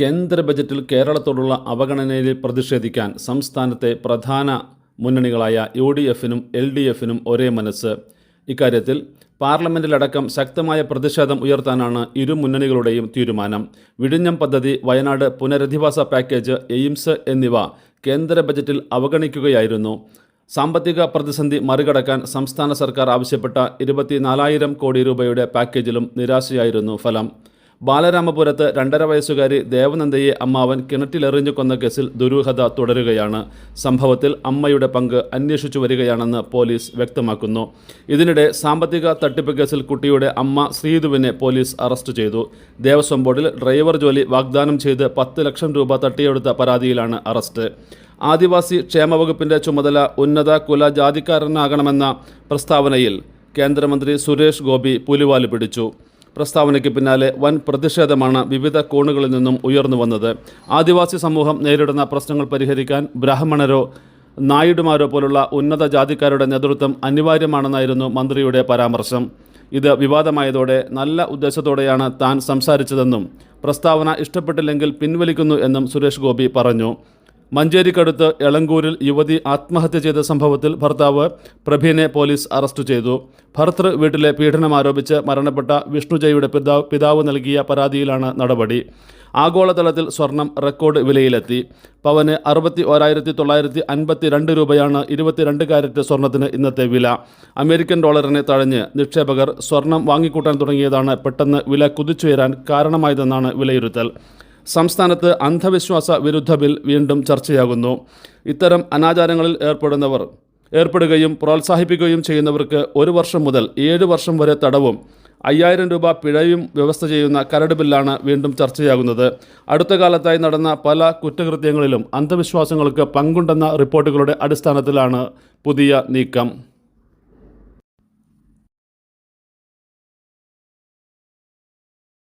കേന്ദ്ര ബജറ്റിൽ കേരളത്തോടുള്ള അവഗണനയിൽ പ്രതിഷേധിക്കാൻ സംസ്ഥാനത്തെ പ്രധാന മുന്നണികളായ യു ഡി എഫിനും എൽ ഡി എഫിനും ഒരേ മനസ്സ്. ഇക്കാര്യത്തിൽ പാർലമെന്റിലടക്കം ശക്തമായ പ്രതിഷേധം ഉയർത്താനാണ് ഇരു മുന്നണികളുടെയും തീരുമാനം. വിഴിഞ്ഞം പദ്ധതി വയനാട് പുനരധിവാസ പാക്കേജ് എയിംസ് എന്നിവ കേന്ദ്ര ബജറ്റിൽ അവഗണിക്കുകയായിരുന്നു. സാമ്പത്തിക പ്രതിസന്ധി മറികടക്കാൻ സംസ്ഥാന സർക്കാർ ആവശ്യപ്പെട്ട ഇരുപത്തിനാലായിരം കോടി രൂപയുടെ പാക്കേജിലും നിരാശയായിരുന്നു ഫലം. ബാലരാമപുരത്ത് രണ്ടര വയസ്സുകാരി ദേവനന്ദയെ അമ്മാവൻ കിണറ്റിലെറിഞ്ഞു കൊന്ന കേസിൽ ദുരൂഹത തുടരുകയാണ്. സംഭവത്തിൽ അമ്മയുടെ പങ്ക് അന്വേഷിച്ചു വരികയാണെന്ന് പോലീസ് വ്യക്തമാക്കുന്നു. ഇതിനിടെ സാമ്പത്തിക തട്ടിപ്പ് കേസിൽ കുട്ടിയുടെ അമ്മ ശ്രീധുവിനെ പോലീസ് അറസ്റ്റ് ചെയ്തു. ദേവസ്വം ബോർഡിൽ ഡ്രൈവർ ജോലി വാഗ്ദാനം ചെയ്ത് പത്ത് ലക്ഷം രൂപ തട്ടിയെടുത്ത പരാതിയിലാണ് അറസ്റ്റ്. ആദിവാസി ക്ഷേമവകുപ്പിന്റെ ചുമതല ഉന്നത കുല ജാതിക്കാരനാകണമെന്ന പ്രസ്താവനയിൽ കേന്ദ്രമന്ത്രി സുരേഷ് ഗോപി പുലിവാൽ പിടിച്ചു. പ്രസ്താവനയ്ക്ക് പിന്നാലെ വൻ പ്രതിഷേധമാണ് വിവിധ കോണുകളിൽ നിന്നും ഉയർന്നു വന്നത്. ആദിവാസി സമൂഹം നേരിടുന്ന പ്രശ്നങ്ങൾ പരിഹരിക്കാൻ ബ്രാഹ്മണരോ നായിഡുമാരോ പോലുള്ള ഉന്നത ജാതിക്കാരുടെ നേതൃത്വം അനിവാര്യമാണെന്നായിരുന്നു മന്ത്രിയുടെ പരാമർശം. ഇത് വിവാദമായതോടെ നല്ല ഉദ്ദേശത്തോടെയാണ് താൻ സംസാരിച്ചതെന്നും പ്രസ്താവന ഇഷ്ടപ്പെട്ടില്ലെങ്കിൽ പിൻവലിക്കുന്നു എന്നും സുരേഷ് ഗോപി പറഞ്ഞു. മഞ്ചേരിക്കടുത്ത് എളങ്കൂരിൽ യുവതി ആത്മഹത്യ ചെയ്ത സംഭവത്തിൽ ഭർത്താവ് പ്രഭീനെ പോലീസ് അറസ്റ്റ് ചെയ്തു. ഭർത്തൃ വീട്ടിലെ പീഡനം ആരോപിച്ച് മരണപ്പെട്ട വിഷ്ണുജയുടെ പിതാവ് പിതാവ് നൽകിയ പരാതിയിലാണ് നടപടി. ആഗോളതലത്തിൽ സ്വർണം റെക്കോർഡ് വിലയിലെത്തി. പവന് അറുപത്തി ഒരായിരത്തി തൊള്ളായിരത്തി അൻപത്തി രണ്ട് രൂപയാണ് ഇരുപത്തിരണ്ട് കാരറ്റ് സ്വർണത്തിന് ഇന്നത്തെ വില. അമേരിക്കൻ ഡോളറിനെ തഴഞ്ഞ് നിക്ഷേപകർ സ്വർണം വാങ്ങിക്കൂട്ടാൻ തുടങ്ങിയതാണ് പെട്ടെന്ന് വില കുതിച്ചുയരാൻ കാരണമായതെന്നാണ് വിലയിരുത്തൽ. സംസ്ഥാനത്ത് അന്ധവിശ്വാസ വിരുദ്ധ ബിൽ വീണ്ടും ചർച്ചയാകുന്നു. ഇത്തരം അനാചാരങ്ങളിൽ ഏർപ്പെടുന്നവർ ഏർപ്പെടുകയും പ്രോത്സാഹിപ്പിക്കുകയും ചെയ്യുന്നവർക്ക് ഒരു വർഷം മുതൽ ഏഴ് വർഷം വരെ തടവും അയ്യായിരം രൂപ പിഴയും വ്യവസ്ഥ ചെയ്യുന്ന കരട് ബില്ലാണ് വീണ്ടും ചർച്ചയാകുന്നത്. അടുത്ത കാലത്തായി നടന്ന പല കുറ്റകൃത്യങ്ങളിലും അന്ധവിശ്വാസങ്ങൾക്ക് പങ്കുണ്ടെന്ന റിപ്പോർട്ടുകളുടെ അടിസ്ഥാനത്തിലാണ് പുതിയ നീക്കം.